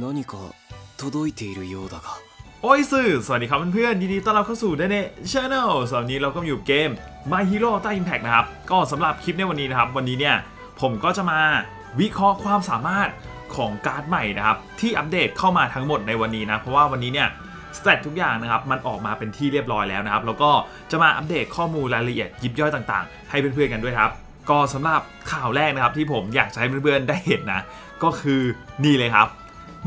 何か届いているようだが โอ้ยสื่อสวัสดีครับเพื่อนๆยินดีต้อนรับเข้าสู่เดเนชแนลสำหรับวันนี้เราก็มาอยู่เกม My Hero ใต้ Impact นะครับ ก็สำหรับคลิปในวันนี้นะครับ วันนี้เนี่ย ผมก็จะมาวิเคราะห์ความสามารถของการ์ดใหม่นะครับ ที่อัปเดตเข้ามาทั้งหมดในวันนี้นะ เพราะว่าวันนี้เนี่ยสเตตทุกอย่างนะครับ มันออกมาเป็นที่เรียบร้อยแล้วนะครับ แล้วก็จะมาอัปเดตข้อมูลรายละเอียดยิบย่อยต่างๆ ให้เพื่อนๆกันด้วยครับ ก็สำหรับข่าวแรกนะครับที่ผมอยากจะให้เพื่อนๆได้เห็นนะ ก็คือนี่เลยครับ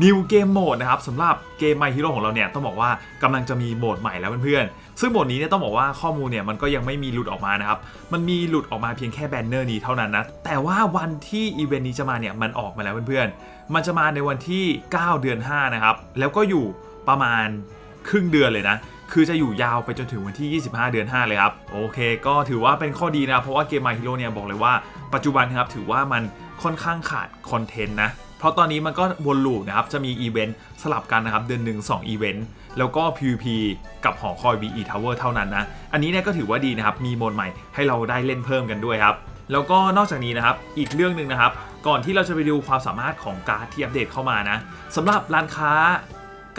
New Game Mode นะครับสำหรับเกม My Hero ของเราเนี่ยต้องบอกว่ากำลังจะมีโหมดใหม่แล้วเพื่อนๆ ซึ่งโหมดนี้เนี่ยต้องบอกว่าข้อมูลเนี่ยมันก็ยังไม่มีหลุดออกมานะครับ มันมีหลุดออกมาเพียงแค่แบนเนอร์นี้เท่านั้นนะ แต่ว่าวันที่อีเวนต์นี้จะมาเนี่ยมันออกมาแล้วเพื่อนๆ มันจะมาในวันที่ 9 เดือน 5 นะครับ แล้วก็อยู่ประมาณครึ่งเดือนเลยนะคือจะอยู่ยาวไปจนถึงวันที่ 25 เดือน 5 เลยครับ โอเค ก็ถือว่าเป็นข้อดีนะ เพราะว่าเกม My Hero เนี่ยบอกเลยว่าปัจจุบันครับถือว่ามันค่อนข้างขาดคอนเทนต์นะ เพราะตอนนี้มันก็วนลูปนะครับจะมีอีเวนต์สลับกันนะครับเดือนหนึ่ง2อีเวนต์แล้วก็ PVP กับหอคอย VE Tower เท่านั้นนะ อันนี้เนี่ยก็ถือว่าดีนะครับ มีโหมดใหม่ให้เราได้เล่นเพิ่มกันด้วยครับ แล้วก็นอกจากนี้นะครับ อีกเรื่องหนึ่งนะครับ ก่อนที่เราจะไปดูความสามารถของการ์ดที่อัปเดตเข้ามานะสำหรับร้านค้า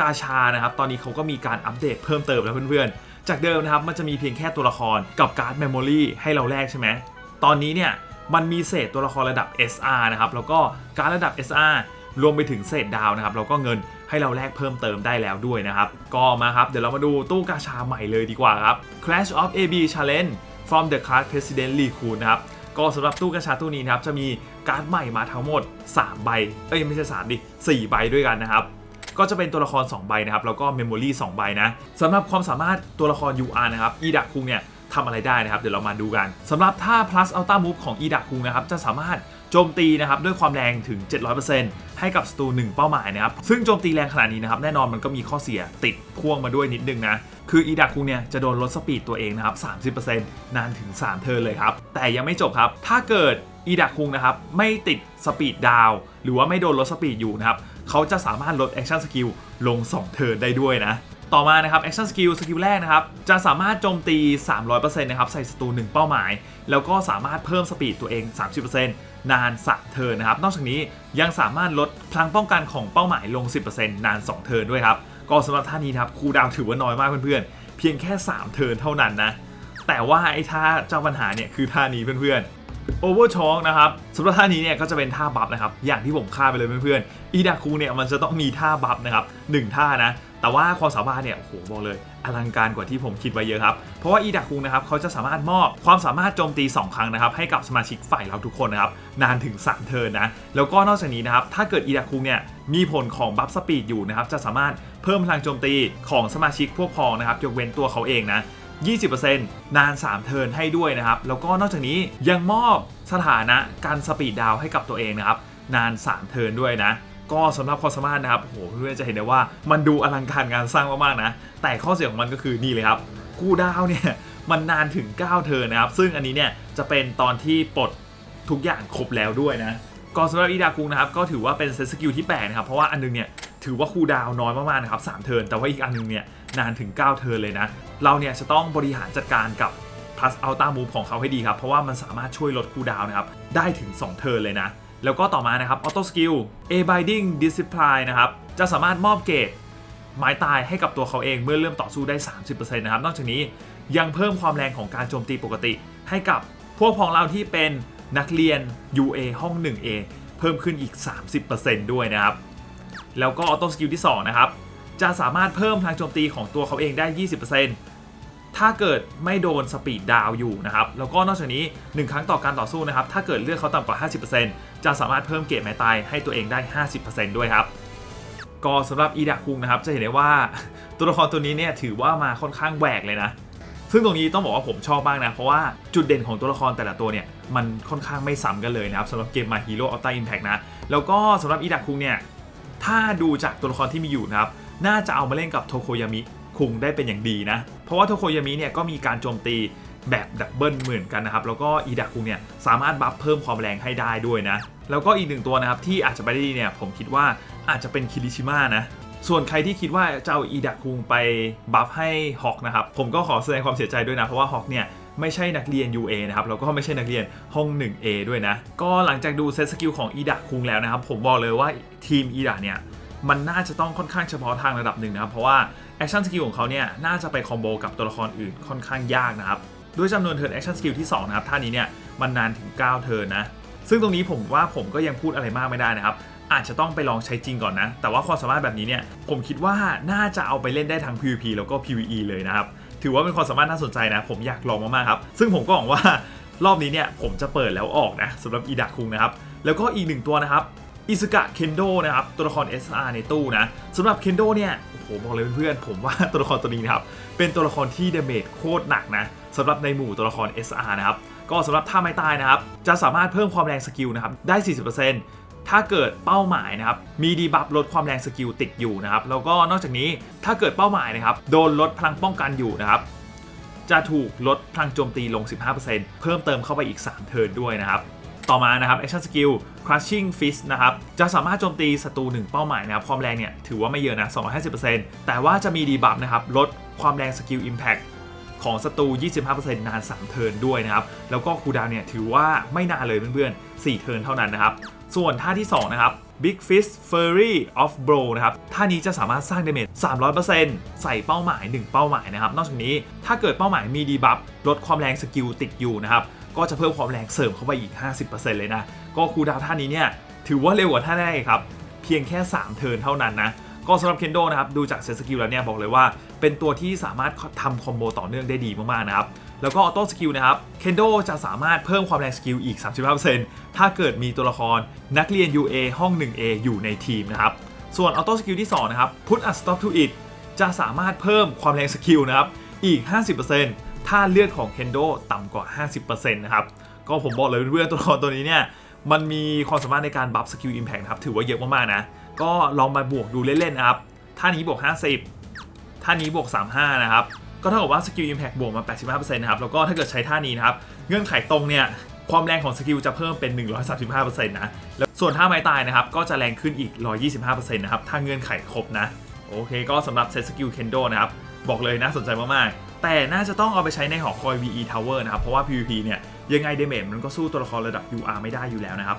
กาชานะครับ ตอนนี้เขาก็มีการอัปเดตเพิ่มเติมแล้วเพื่อนๆ จากเดิมนะครับ มันจะมีเพียงแค่ตัวละครกับการ์ดเมมโมรีให้เราแลกใช่ไหมตอนนี้เนี่ย มันมีเศษตัวละครระดับ SR นะครับแล้วก็การระดับ SR รวมไปถึงเศษดาวนะครับแล้วก็เงินให้เราแลกเพิ่มเติมได้แล้วด้วยนะครับ ก็มาครับ เดี๋ยวเรามาดูตู้กาชาใหม่เลยดีกว่าครับ Clash of AB Challenge from the card President Lee Kun นะครับก็สำหรับตู้กาชาตู้นี้นะครับจะมีการ์ดใหม่มาทั้งหมด 3 ใบ เอ้ยไม่ใช่ 3 ดิ 4 ใบด้วยกันนะครับ ก็จะเป็นตัวละคร 2 ใบนะครับ แล้วก็เมมโมรี่2ใบนะสำหรับความสามารถตัวละคร UR นะครับอีดะคุงเนี่ย ทำอะไรได้นะครับ เดี๋ยวเรามาดูกันสำหรับท่า plus ultra move ของอีดะคุงนะครับจะสามารถโจมตีนะครับด้วยความแรงถึง 700%ให้กับศัตรู1เป้าหมายนะครับ ซึ่งโจมตีแรงขนาดนี้นะครับแน่นอนมันก็มีข้อเสียติดพ่วงมาด้วยนิดนึงนะ คืออีดะคุงเนี่ยจะโดนลดสปีดตัวเองนะครับ 30%นานถึง 3 เทิร์นเลยครับ แต่ยังไม่จบครับ ถ้าเกิดอีดะคุงนะครับไม่ติดสปีดดาวหรือว่าไม่โดนลดสปีดอยู่นะครับเขาจะสามารถลดแอคชั่นสกิลลง 2 เทิร์นได้ด้วยนะ ต่อมานะครับแอคชั่นสกิลสกิลแรกนะครับ จะสามารถโจมตี 300%นะครับ ใส่ศัตรู1เป้าหมาย แล้วก็สามารถเพิ่มสปีดตัวเอง 30%นาน3เทิร์นนะครับ นอกจากนี้ยังสามารถลดพลังป้องกันของเป้าหมายลง 10%นาน 2 เทิร์นด้วยครับ ก็สำหรับท่านี้ครับคูดาวถือว่าน้อยมากเพื่อนๆ เพียงแค่ 3 เทิร์นเท่านั้นนะ แต่ว่าไอ้ท่าเจ้าปัญหาเนี่ยคือท่านี้เพื่อนๆโอเวอร์ชองนะครับสำหรับท่านี้เนี่ยก็จะเป็นท่าบัฟนะครับ อย่างที่ผมคาดไปเลยเพื่อนๆอีดาคูเนี่ยมันจะต้องมีท่าบัฟนะครับหนึ่งท่านะ แต่ว่าความสามารถเนี่ยโอ้โหบอกเลยอลังการกว่าที่ผมคิดไว้เยอะครับ เพราะว่าอีดาคุงนะครับเขาจะสามารถมอบความสามารถโจมตี 2 ครั้งนะครับให้กับสมาชิกฝ่ายเราทุกคนนะครับนานถึง 3 เทิร์นนะ แล้วก็นอกจากนี้นะครับถ้าเกิดอีดาคุงเนี่ยมีผลของบัฟสปีดอยู่นะครับจะสามารถเพิ่มพลังโจมตีของสมาชิกพวกพ้องนะครับยกเว้นตัวเขาเองนะ20%นาน 3 เทิร์นให้ด้วยนะครับ แล้วก็นอกจากนี้ยังมอบสถานะการสปีดดาวน์ให้กับตัวเองนะครับ นาน 3 เทิร์นด้วยนะ ก็สำหรับความสามารถนะครับโอ้โหเพื่อนๆจะเห็นได้ว่ามันดูอลังการงานสร้างมากๆนะ แต่ข้อเสียของมันก็คือนี่เลยครับคูลดาวเนี่ยมันนานถึง 9เทินนะครับ ซึ่งอันนี้เนี่ยจะเป็นตอนที่ปลดทุกอย่างครบแล้วด้วยนะก็สำหรับอีดาคุงนะครับก็ถือว่าเป็นเซตสกิลที่แปลกนะครับ เพราะว่าอันนึงเนี่ยถือว่าคูดาวน้อยมากๆนะครับ3เทิร์นแต่ว่าอีกอันนึงเนี่ยนานถึง 9 เทิร์นเลยนะ เราเนี่ยจะต้องบริหารจัดการกับ plus ultra move ของเขาให้ดีครับ เพราะว่ามันสามารถช่วยลดคูดาวน์นะครับได้ถึง 2 เทิร์นเลยนะ แล้วก็ต่อมานะครับ auto skill a binding discipline นะครับ จะสามารถมอบเกรดไม้ตายให้กับตัวเขาเองเมื่อเริ่มต่อสู้ได้ 30%นะครับ นอกจากนี้ยังเพิ่มความแรงของการโจมตีปกติ ให้กับพวกพ้องเราที่เป็นนักเรียน UA ห้อง 1A เพิ่มขึ้นอีก 30%ด้วยนะครับ แล้วก็ออโต้สกิลที่ 2 นะครับ จะสามารถเพิ่มพลังโจมตีของตัวเขาเองได้ 20% ถ้าเกิดไม่โดนสปีดดาวอยู่นะครับแล้วก็นอกจากนี้ 1 ครั้งต่อการต่อสู้นะครับถ้าเกิดเลือดเขาต่ำกว่า 50%จะสามารถเพิ่มเกรดแม้ตายให้ตัวเองได้ 50%ด้วยครับก็สำหรับอีดาคุงนะครับจะเห็นได้ว่าตัวละครตัวนี้เนี่ยถือว่ามาค่อนข้างแหวกเลยนะ ซึ่งตรงนี้ต้องบอกว่าผมชอบมากนะ เพราะว่าจุดเด่นของตัวละครแต่ละตัวเนี่ยมันค่อนข้างไม่ซ้ำกันเลยนะครับสำหรับเกม My Hero Ultra Impact นะ แล้วก็สำหรับอิดะคุงเนี่ยถ้าดูจากตัวละครที่มีอยู่นะครับ น่าจะเอามาเล่นกับโทโคยามิ คุงได้เป็นอย่างดีนะ เพราะว่าโทโคยามิเนี่ยก็มีการโจมตีแบบดับเบิลเหมือนกันนะครับ แล้วก็อีดะคุงเนี่ยสามารถบัฟเพิ่มความแรงให้ได้ด้วยนะ แล้วก็อีกหนึ่งตัวนะครับที่อาจจะไปได้ดีเนี่ยผมคิดว่าอาจจะเป็นคิริชิมะนะส่วนใครที่คิดว่าจะเอาอีดะคุงไปบัฟให้ฮอกนะครับ ผมก็ขอแสดงความเสียใจด้วยนะ เพราะว่าฮอกเนี่ยไม่ใช่นักเรียน UA นะครับแล้วก็ไม่ใช่นักเรียนห้อง 1A ด้วยนะ ก็หลังจากดูเซตสกิลของอีดะคุงแล้วนะครับ ผมบอกเลยว่าทีมอีดะเนี่ย มันน่าจะต้องค่อนข้างเฉพาะทางระดับหนึ่งนะครับ เพราะว่าแอคชั่นสกิลของเขาเนี่ยน่าจะไปคอมโบกับตัวละครอื่นค่อนข้างยากนะครับ ด้วยจำนวนเทิร์นแอคชั่นสกิลที่2นะครับท่านี้เนี่ยมันนานถึง 9 เทิร์นนะ ซึ่งตรงนี้ผมว่าผมก็ยังพูดอะไรมากไม่ได้นะครับ อาจจะต้องไปลองใช้จริงก่อนนะ แต่ว่าความสามารถแบบนี้เนี่ยผมคิดว่าน่าจะเอาไปเล่นได้ทั้ง PVP แล้วก็ PVE เลยนะครับถือว่าเป็นความสามารถน่าสนใจนะ ผมอยากลองมากๆครับ ซึ่งผมก็หวังว่ารอบนี้เนี่ยผมจะเปิดแล้วออกนะสำหรับอีดาคุงนะครับแล้วก็อีกหนึ่งตัวนะครับ อิสกะเคนโดนะครับ ตัวละคร SR ในตู้นะสำหรับเคนโดเนี่ย โอ้โห บอกเลยเพื่อนๆ ผมว่าตัวละครตัวนี้นะครับ เป็นตัวละครที่เดเมจโคตรหนักนะสำหรับในหมู่ตัวละคร SR นะครับ ก็สำหรับท่าไม้ตายนะครับ จะสามารถเพิ่มความแรงสกิลนะครับ ได้ 40%ถ้าเกิดเป้าหมายนะครับ มีดีบัฟลดความแรงสกิลติดอยู่นะครับ แล้วก็นอกจากนี้ถ้าเกิดเป้าหมายนะครับ โดนลดพลังป้องกันอยู่นะครับจะถูกลดพลังโจมตีลง 15%เพิ่มเติมเข้าไปอีก 3 เทิร์นด้วยนะครับ ต่อมานะครับ Action Skill Crushing Fist นะครับ จะสามารถโจมตีศัตรูหนึ่งเป้าหมายนะครับ ความแรงเนี่ยถือว่าไม่เยอะนะ 250%แต่ว่าจะมีดีบัฟนะครับ ลดความแรงสกิล Impact ของศัตรู 25%นาน 3 เทิร์นด้วยนะครับ แล้วก็คูดาวเนี่ยถือว่าไม่นานเลยเพื่อนๆ 4 เทิร์นเท่านั้นนะครับ ส่วนท่าที่ 2 นะครับ Big Fist Fury of Bro นะครับ ท่านี้จะสามารถสร้างเดาเมจ 300%ใส่เป้าหมาย 1 เป้าหมายนะครับ นอกจากนี้ถ้าเกิดเป้าหมายมีดีบัฟลดความแรงสกิลติดอยู่นะครับ ก็จะเพิ่มความแรงเสริมเข้าไปอีก 50%เลยนะ ก็คูดาวท่านี้เนี่ยถือว่าเร็วกว่าท่าแรกอีกครับ เพียงแค่ 3 เทิร์นเท่านั้นนะก็สำหรับเคนโดนะครับดูจากเซตสกิลแล้วเนี่ยบอกเลยว่า เป็นตัวที่สามารถทำคอมโบต่อเนื่องได้ดีมากๆนะครับแล้วก็ออโต้สกิลนะครับเคนโดจะสามารถเพิ่มความแรงสกิลอีก 35%ถ้าเกิดมีตัวละครนักเรียน UA ห้อง 1A อยู่ในทีมนะครับส่วนออโต้สกิลที่2นะครับ Put a stop to it จะสามารถเพิ่มความแรงสกิลนะครับอีก 50% ถ้าเลือดของเคนโดต่ำกว่า 50%นะครับ ก็ผมบอกเลยเพื่อนๆตัวละครตัวนี้เนี่ย มันมีความสามารถในการบัฟสกิลอิมแพ t นะครับ ถือว่าเยอะมากๆนะ ก็ลองมาบวกดูเล่นๆนะครับ ท่านี้บวก 50 ท่านี้บวก 35 นะครับ ก็เท่ากับว่าสกิลอิมแพ t บวกมา 85%นะครับ แล้วก็ถ้าเกิดใช้ท่านี้นะครับ เงื่อนไขตรงเนี่ย ความแรงของสกิลจะเพิ่มเป็น 135%นะ แล้วส่วนท่าไม้ตายนะครับ ก็จะแรงขึ้นอีก 125%นะครับ ถ้าเงื่อนไขครบนะ โอเค ก็สำหรับเซตสกิลเคนโดนะครับ บอกเลยน่าสนใจมากๆ แต่น่าจะต้องเอาไปใช้ในหอคอย VE Tower นะครับ เพราะว่า PVP เนี่ยยังไงเดเมจมันก็สู้ตัวละครระดับ UR ไม่ได้อยู่แล้วนะครับ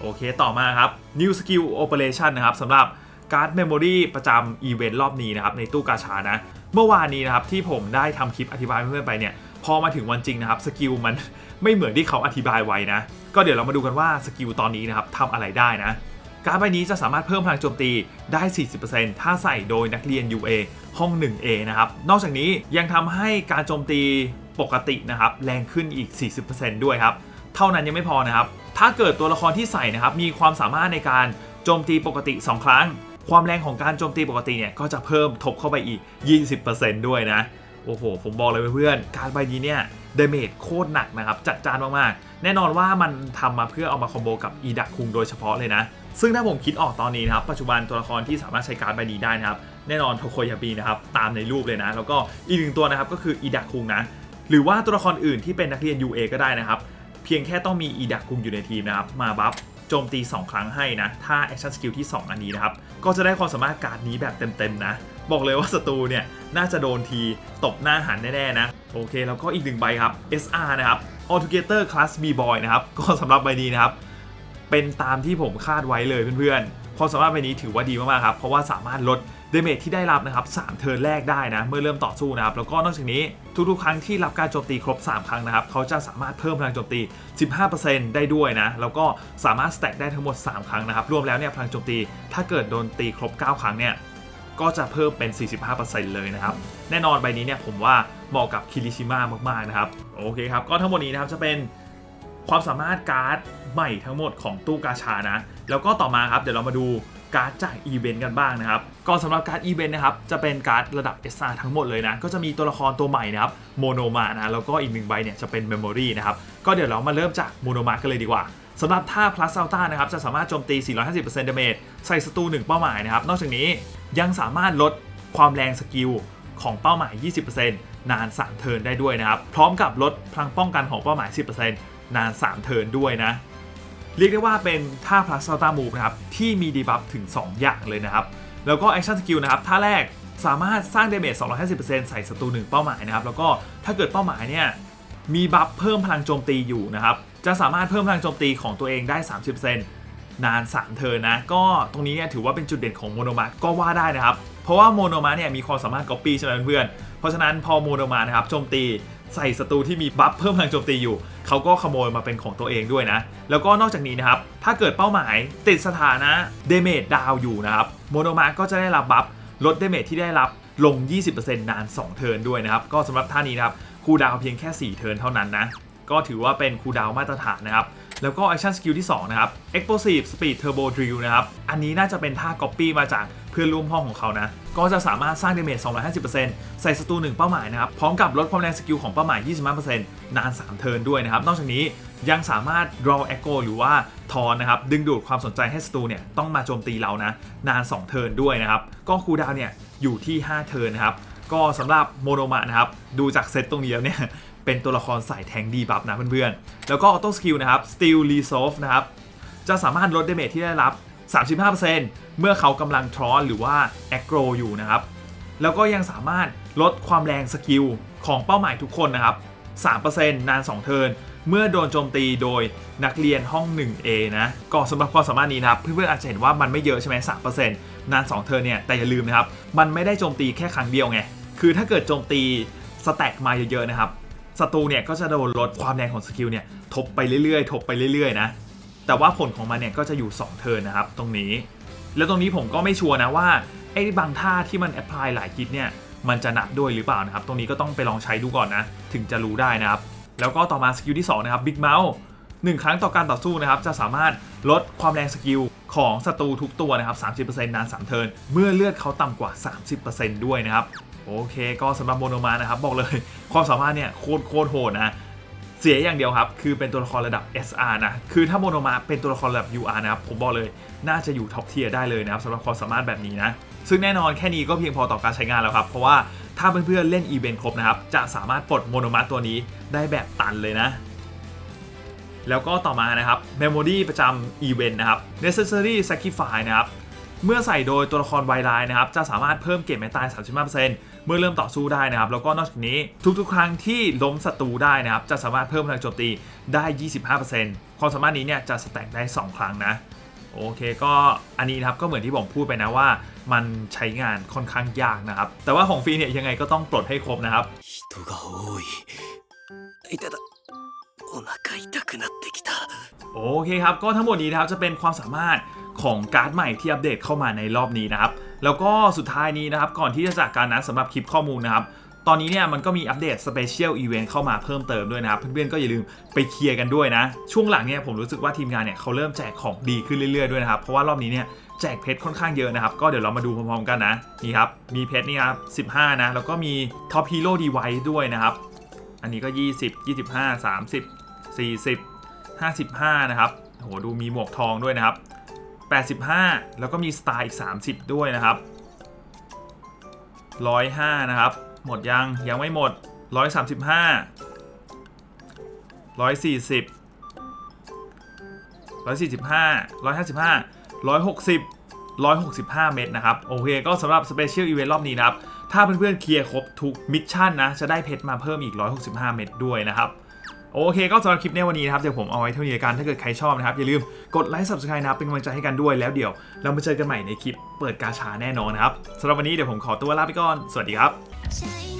โอเคต่อมาครับ New Skill Operation นะครับสำหรับการ์ด Memory ประจำอีเวนต์รอบนี้นะครับในตู้กาชานะ เมื่อวานนี้นะครับที่ผมได้ทำคลิปอธิบายเพื่อนๆไปเนี่ยพอมาถึงวันจริงนะครับสกิลมันไม่เหมือนที่เขาอธิบายไว้นะ ก็เดี๋ยวเรามาดูกันว่าสกิลตอนนี้นะครับทำอะไรได้นะ การ์ดใบนี้จะสามารถเพิ่มพลังโจมตีได้ 40%ถ้าใส่โดยนักเรียน UA ห้อง 1A นะครับ นอกจากนี้ยังทำให้การโจมตีปกตินะครับแรงขึ้นอีก 40%ด้วยครับ เท่านั้นยังไม่พอนะครับ ถ้าเกิดตัวละครที่ใส่นะครับมีความสามารถในการโจมตีปกติ 2 ครั้ง ความแรงของการโจมตีปกติเนี่ยก็จะเพิ่มทบเข้าไปอีก 20%ด้วยนะ โอ้โห ผมบอกเลยเพื่อนๆการใบนี้เนี่ยเดเมจโคตรหนักนะครับ จัดจานมากๆ แน่นอนว่ามันทำมาเพื่อเอามาคอมโบกับอีดักคุงโดยเฉพาะเลยนะ ซึ่งถ้าผมคิดออกตอนนี้นะครับ ปัจจุบันตัวละครที่สามารถใช้การ์ดใบนี้ได้นะครับ แน่นอนโทโคยาบีนะครับ ตามในรูปเลยนะ แล้วก็อีกหนึ่งตัวนะครับก็คืออีดักคุงนะ หรือว่าตัวละครอื่นที่เป็นนักเรียน UA ก็ได้นะครับ เพียงแค่ต้องมีอีดักคุงอยู่ในทีมนะครับ มาบัฟโจมตี 2 ครั้งให้นะ ถ้าแอคชั่นสกิลที่ 2 อันนี้นะครับ ก็จะได้ความสามารถการ์ดนี้แบบเต็มๆนะ บอกเลยว่าศัตรูเนี่ยน่าจะโดนทีตบหน้าหันแน่ๆนะ โอเค แล้วก็อีกหนึ่งใบครับ SR นะครับ Altogether Class B Boy นะครับ ก็สำหรับใบนี้นะครับ เป็นตามที่ผมคาดไว้เลยเพื่อนๆ ความสามารถใบนี้ถือว่าดีมากๆครับ เพราะว่าสามารถลดเดเมจที่ได้รับนะครับ3เทิร์นแรกได้นะ เมื่อเริ่มต่อสู้นะครับ แล้วก็นอกจากนี้ทุกๆ ครั้งที่รับการโจมตีครบ 3 ครั้งนะครับ เขาจะสามารถเพิ่มพลังโจมตี 15%ได้ด้วยนะ แล้วก็สามารถสแต็กได้ทั้งหมด 3 ครั้งนะครับ รวมแล้วเนี่ยพลังโจมตี ถ้าเกิดโดนตีครบ 9 ครั้งเนี่ย ก็จะเพิ่มเป็น 45%เลยนะครับ แน่นอนใบนี้เนี่ยผมว่าเหมาะกับคิริชิมะมากๆนะครับ โอเคครับ ก็ทั้งหมดนี้นะครับจะเป็นความสามารถการ์ดใหม่ทั้งหมดของตู้กาชานะ แล้วก็ต่อมาครับ เดี๋ยวเรามาดูการ์ดจากอีเวนต์กันบ้างนะครับก็สำหรับการ์ดอีเวนต์นะครับจะเป็นการ์ดระดับ SR ทั้งหมดเลยนะ ก็จะมีตัวละครตัวใหม่นะครับโมโนมานะแล้วก็อีกหนึ่งใบเนี่ยจะเป็นเมมโมรีนะครับก็เดี๋ยวเรามาเริ่มจากโมโนมากันเลยดีกว่าสำหรับท่า plus Alta นะครับจะสามารถโจมตี 450% damage ใส่ศัตรู1เป้าหมายนะครับนอกจากนี้ ยังสามารถลดความแรงสกิลของเป้าหมาย 20%นาน 3 เทิร์นได้ด้วยนะครับ พร้อมกับลดพลังป้องกันของเป้าหมาย 10%นาน 3 เทิร์นด้วยนะ เรียกได้ว่าเป็นท่า plus Alta move นะครับ ที่มีดีบัฟถึง 2 อย่างเลยนะครับ แล้วก็ action skill นะครับ ท่าแรกสามารถสร้าง damage 250%ใส่ศัตรู1เป้าหมายนะครับ แล้วก็ถ้าเกิดเป้าหมายเนี่ยมีบัฟเพิ่มพลังโจมตีอยู่นะครับ จะสามารถเพิ่มพลังโจมตีของตัวเองได้ 30% นาน 3เทินนะ ก็ตรงนี้เนี่ยถือว่าเป็นจุดเด่นของโมโนมาก็ว่าได้นะครับ เพราะว่าโมโนมาเนี่ยมีความสามารถ copy ใช่ไหมเพื่อนเพราะฉะนั้นพอโมโนมานะครับโจมตีใส่ศัตรูที่มีบัฟเพิ่มพลังโจมตีอยู่ เขาก็ขโมยมาเป็นของตัวเองด้วยนะ แล้วก็นอกจากนี้นะครับ ถ้าเกิดเป้าหมายติดสถานะเดเมจดาวอยู่นะครับ โมโนมาก็จะได้รับบัฟลดเดเมจที่ได้รับลง 20%นาน 2 เทิร์นด้วยนะครับ ก็สำหรับท่านี้นะครับ คูดาวเพียงแค่ 4 เทิร์นเท่านั้นนะ ก็ถือว่าเป็นคูดาวมาตรฐานนะครับ แล้วก็ Action Skill ที่ 2 นะครับ Explosive Speed Turbo Drill นะครับ อันนี้น่าจะเป็นท่า Copy มาจากเพื่อนร่วมห้องของเขานะ ก็จะสามารถสร้าง Damage 250%ใส่ศัตรู1เป้าหมายนะครับ พร้อมกับลดความแรงสกิลของเป้าหมาย 25%นาน 3 เทิร์นด้วยนะครับ นอกจากนี้ยังสามารถ draw echo หรือว่าทอนนะครับ ดึงดูดความสนใจให้ศัตรูเนี่ยต้องมาโจมตีเรานะ นาน 2 เทิร์นด้วยนะครับ ก็คูลดาวเนี่ยอยู่ที่ 5 เทิร์นนะครับ ก็สำหรับโมโนมะนะครับ ดูจากเซตตรงนี้แล้วเนี่ย เป็นตัวละครสายแทงดีบัฟนะเพื่อนๆ แล้วก็ออโต้สกิลนะครับ Steel Resolve นะครับ จะสามารถลดเดเมจที่ได้รับ 35%เมื่อเขากำลังทรอนหรือว่าแอ g โกรอยู่นะครับ แล้วก็ยังสามารถลดความแรงสกิลของเป้าหมายทุกคนนะครับ 3%นาน 2 เทิร์นเมื่อโดนโจมตีโดยนักเรียนห้อง 1A นะ ก็สำหรับความสามารถนี้นะครับ เพื่อนๆอาจจะเห็นว่ามันไม่เยอะใช่ไหม3%นาน 2 เทิร์นเนี่ย แต่อย่าลืมนะครับ มันไม่ได้โจมตีแค่ครั้งเดียวไง คือถ้าเกิดโจมตีสแต็กมาเยอะๆนะครับ ศัตรูเนี่ยก็จะโดนลดความแรงของสกิลเนี่ยทบไปเรื่อยๆ ทบไปเรื่อยๆนะแต่ว่าผลของมันเนี่ยก็จะอยู่ 2 เทิร์นนะครับ ตรงนี้ แล้วตรงนี้ผมก็ไม่ชัวร์นะว่าไอ้บางท่าที่มันแอพพลายหลายคิดเนี่ยมันจะนับด้วยหรือเปล่านะครับ ตรงนี้ก็ต้องไปลองใช้ดูก่อนนะ ถึงจะรู้ได้นะครับ แล้วก็ต่อมาสกิลที่ 2 นะครับ Big Mouth หนึ่งครั้งต่อการต่อสู้นะครับ จะสามารถลดความแรงสกิลของศัตรูทุกตัวนะครับ 30%นาน 3 เทิร์นเมื่อเลือดเขาต่ำกว่า 30%ด้วยนะครับ โอเคก็สำหรับโมโนมานะครับ บอกเลยความสามารถเนี่ยโคตรโคตรโหดนะเสียอย่างเดียวครับ คือเป็นตัวละครระดับ SR นะ คือถ้าโมโนมาเป็นตัวละครระดับ UR นะครับ ผมบอกเลยน่าจะอยู่ท็อปเทียร์ได้เลยนะครับสำหรับความสามารถแบบนี้นะ ซึ่งแน่นอนแค่นี้ก็เพียงพอต่อการใช้งานแล้วครับ เพราะว่าถ้าเพื่อนๆเล่นอีเวนต์ครบนะครับ จะสามารถปลดโมโนมาตัวนี้ได้แบบตันเลยนะแล้วก็ต่อมานะครับ Memory ประจำอีเวนต์นะครับ Necessary Sacrifice นะครับ เมื่อใส่โดยตัวละครไวไลน์นะครับ จะสามารถเพิ่มเกรดไม้ตาย35%เเมื่อเริ่มต่อสู้ได้นะครับ แล้วก็นอกจากนี้ทุกๆ ครั้งที่ล้มศัตรูได้นะครับ จะสามารถเพิ่มพลังโจมตีได้ 25%ความสามารถนี้เนี่ยจะสแต็กได้ 2 ครั้งนะโอเคก็อันนี้นะครับก็เหมือนที่ผมพูดไปนะว่า มันใช้งานค่อนข้างยากนะครับ แต่ว่าของฟรีเนี่ยยังไงก็ต้องปลดให้ครบนะครับโอเคครับ ก็ทั้งหมดนี้นะครับจะเป็นความสามารถของการ์ดใหม่ที่อัปเดตเข้ามาในรอบนี้นะครับ แล้วก็สุดท้ายนี้นะครับ ก่อนที่จะจากการนั้นสำหรับคลิปข้อมูลนะครับตอนนี้เนี่ยมันก็มีอัปเดตสเปเชียลอีเวนต์เข้ามาเพิ่มเติมด้วยนะครับ เพื่อนๆก็อย่าลืมไปเคลียร์กันด้วยนะ ช่วงหลังเนี่ยผมรู้สึกว่าทีมงานเนี่ยเขาเริ่มแจกของดีขึ้นเรื่อยๆด้วยนะครับ เพราะว่ารอบนี้เนี่ยแจกเพชรค่อนข้างเยอะนะครับ ก็เดี๋ยวเรามาดูพร้อมๆกันนะ นี่ครับ มีเพชรนี่ครับ 15 นะ แล้วก็มีท็อปฮีโร่ดีไวด้วยนะครับ อันนี้ก็ 20 25 30 40 55 นะครับโหดูมีหมวกทองด้วยนะครับ 85 แล้วก็มีสไตล์อีก 30 ด้วยนะครับ 105 นะครับ หมดยังยังไม่หมด 135 140 145 155 160 165 เม็ดนะครับ โอเค ก็สำหรับสเปเชียลอีเวนต์รอบนี้นะครับ ถ้าเพื่อนๆเคลียร์ครบทุกมิชชั่นนะ จะได้เพชรมาเพิ่มอีก 165 เม็ดด้วยนะครับ โอเคก็สำหรับคลิปในวันนี้นะครับเดี๋ยวผมเอาไว้เท่านี้ละกันถ้าเกิดใครชอบนะครับอย่าลืมกดไลค์ subscribe นะครับเป็นกำลังใจให้กันด้วยแล้วเดี๋ยว เรามาเจอกันใหม่ในคลิปเปิดกาชาแน่นอนนะครับสำหรับวันนี้เดี๋ยวผมขอตัวลาไปก่อนสวัสดีครับ